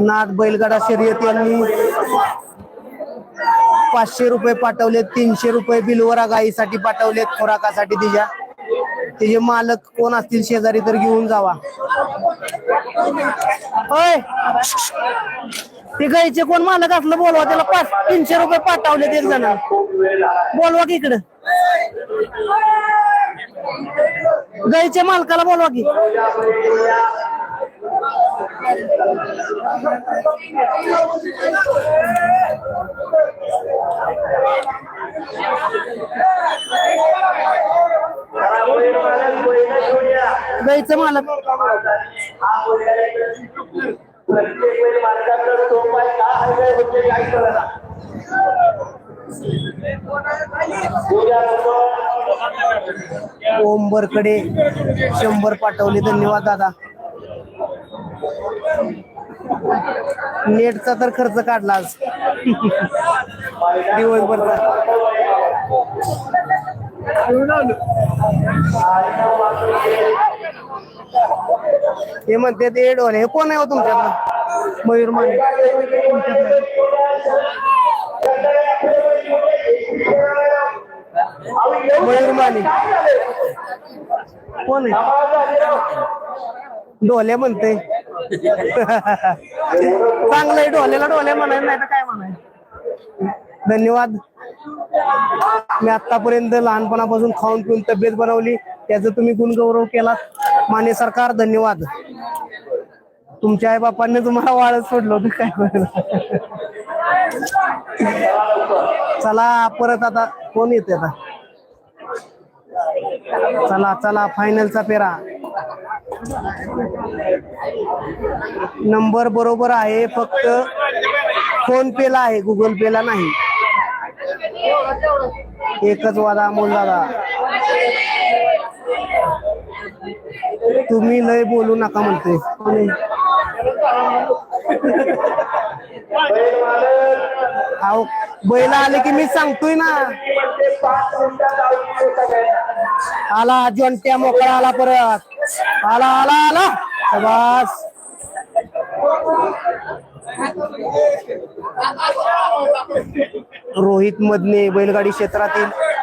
नाथ बैलगाडा शर्यत यांनी पाचशे रुपये पाठवले तीनशे रुपये बिलवरा गाईसाठी पाठवलेत खोराकासाठी दिल्या. त्याचे मालक कोण असतील शेजारी तर घेऊन जावा. होय ते गायचे कोण मालक असलं बोलवा त्याला पाच तीनशे रुपये पाठवलेत एक जण. बोलवा की इकडं. गायच्या मालकाला बोलवा की जरा बैल मालक बैलं घेऊन या. गाईचं मालक हा बैलाला प्रत्येक बैल मालकाचं सोप आहे का हलवाय होते काही कळना उद्या जायचं मालक ओंबरकडे शंभर पाठवले. धन्यवाद दादा. नेटचा तर खर्च काढला आज. दिवसभरचा हे म्हणते ते डोले हे कोण आहे हो तुमच्यातलं मयूर माने. मयूर माने. कोण आहे? ढोले म्हणते चांगलंय ढोलेला ढोले म्हणाय नाही तर काय म्हणाय? धन्यवाद. मी आतापर्यंत लहानपणापासून खाऊन पिऊन तब्येत बनवली त्याचं तुम्ही गुणगौरव केला माने सरकार धन्यवाद. तुमच्या आई बापांनी तुम्हाला वाळत सोडलं होतं काय चला परत आता कोण येते आता? चला चला फायनलचा पेरा. नंबर बरोबर आहे फक्त फोन पे ला आहे गुगल पे ला नाही. एकच वादा अमोल दादा. तुम्ही लय बोलू नका म्हणते. बैल अहो बैल आले की मी सांगतोय ना. आला जॉन्ट्या मोकळा आला परत. आला आला आला. शबास. रोहित मधने बैलगाडी क्षेत्रातील